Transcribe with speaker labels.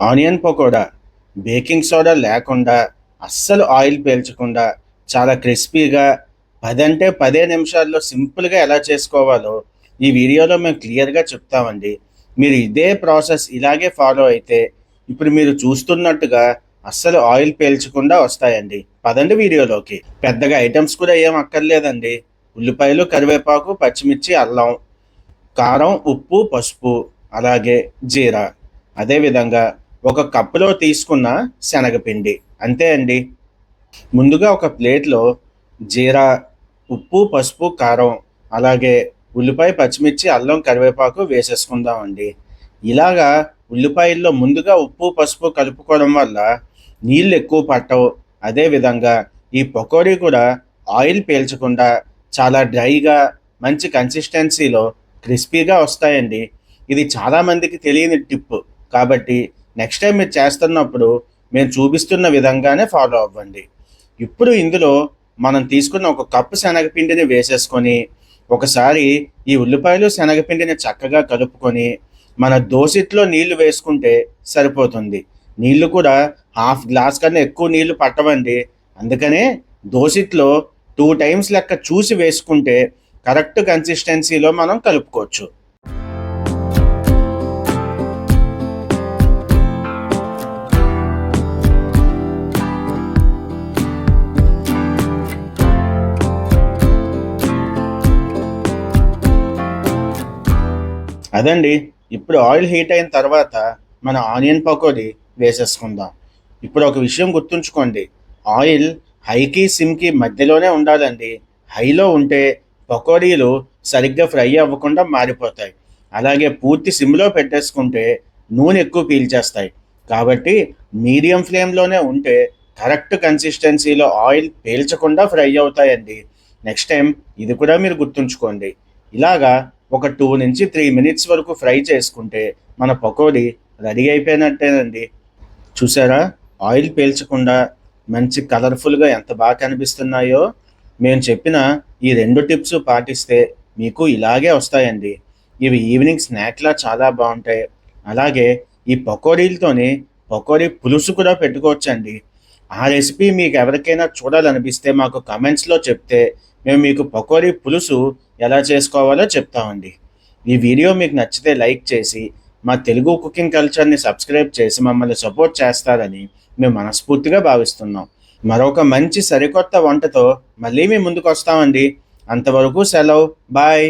Speaker 1: Onion pakoda baking soda లేకుండా అస్సలు oil పీల్చకుండా చాలా క్రిస్పీగా పదంటే పదే నిమిషాల్లో సింపుల్గా ఎలా చేసుకోవాలో ఈ వీడియోలో మేము క్లియర్గా చెప్తామండి. మీరు ఇదే ప్రాసెస్ ఇలాగే ఫాలో అయితే ఇప్పుడు మీరు చూస్తున్నట్టుగా అస్సలు ఆయిల్ పీల్చకుండా వస్తాయండి. పదండి వీడియోలోకి. పెద్దగా ఐటమ్స్ కూడా ఏం అక్కర్లేదండి. ఉల్లిపాయలు కరివేపాకు పచ్చిమిర్చి అల్లం కారం ఉప్పు పసుపు అలాగే జీరా. అదేవిధంగా ఒక కప్పులో తీసుకున్న శనగపిండి. అంతే అండి. ముందుగా ఒక ప్లేట్లో జీరా ఉప్పు పసుపు కారం అలాగే ఉల్లిపాయ పచ్చిమిర్చి అల్లం కరివేపాకు వేసేసుకుందామండి ఇలాగా ఉల్లిపాయల్లో ముందుగా ఉప్పు పసుపు కలుపుకోవడం వల్ల నీళ్ళు ఎక్కువ పట్టవు. అదేవిధంగా ఈ పకోడీ కూడా ఆయిల్ పీల్చకుండా చాలా డ్రైగా మంచి కన్సిస్టెన్సీలో క్రిస్పీగా వస్తాయండి. ఇది చాలామందికి తెలియని టిప్ కాబట్టి నెక్స్ట్ టైం మీరు చేస్తున్నప్పుడు మేము చూపిస్తున్న విధంగానే ఫాలో అవ్వండి. ఇప్పుడు ఇందులో మనం తీసుకున్న ఒక కప్పు శనగపిండిని వేసేసుకొని ఒకసారి ఈ ఉల్లిపాయలు శనగపిండిని చక్కగా కలుపుకొని మన దోసిట్లో నీళ్ళు వేసుకుంటే సరిపోతుంది. నీళ్ళు కూడా హాఫ్ గ్లాస్ కన్నా ఎక్కువ నీళ్ళు పట్టవండి. అందుకనే దోసిట్లో టూ టైమ్స్ లెక్క చూసి వేసుకుంటే కరెక్ట్ కన్సిస్టెన్సీలో మనం కలుపుకోవచ్చు. అదండి ఇప్పుడు ఆయిల్ హీట్ అయిన తర్వాత మన ఆనియన్ పకోడీ వేసేసుకుందాం. ఇప్పుడు ఒక విషయం గుర్తుంచుకోండి ఆయిల్ హైకి సిమ్కి మధ్యలోనే ఉండాలండి. హైలో ఉంటే పకోడీలు సరిగ్గా ఫ్రై అవ్వకుండా మారిపోతాయి. అలాగే పూర్తి సిమ్లో పెట్టేసుకుంటే నూనె ఎక్కువ పీల్చేస్తాయి. కాబట్టి మీడియం ఫ్లేమ్లోనే ఉంటే కరెక్ట్ కన్సిస్టెన్సీలో ఆయిల్ పీల్చకుండా ఫ్రై అవుతాయండి. నెక్స్ట్ టైం ఇది కూడా మీరు గుర్తుంచుకోండి. ఇలాగా ఒక టూ నుంచి త్రీ మినిట్స్ వరకు ఫ్రై చేసుకుంటే మన పకోడీ రెడీ అయిపోయినట్టేనండి. చూసారా? ఆయిల్ పీల్చకుండా మంచి కలర్ఫుల్గా ఎంత బాగా కనిపిస్తున్నాయో. మేము చెప్పిన ఈ రెండు టిప్స్ పాటిస్తే మీకు ఇలాగే వస్తాయండి. ఇవి ఈవినింగ్ స్నాక్లా చాలా బాగుంటాయి. అలాగే ఈ పకోడీలతోనే పకోడీ పులుసు కూడా పెట్టుకోవచ్చండి. ఆ రెసిపీ మీకు ఎవరికైనా చూడాలనిపిస్తే మాకు కమెంట్స్లో చెప్తే మేము మీకు పకోడీ పులుసు ఎలా చేసుకోవాలో చెప్తామండి. ఈ వీడియో మీకు నచ్చితే లైక్ చేసి మా తెలుగు కుకింగ్ కల్చర్ని సబ్స్క్రైబ్ చేసి మమ్మల్ని సపోర్ట్ చేస్తారని మేము మనస్ఫూర్తిగా భావిస్తున్నాం. మరొక మంచి సరికొత్త వంటతో మళ్ళీ మీ ముందుకు వస్తామండి అంతవరకు సెలవు. బాయ్.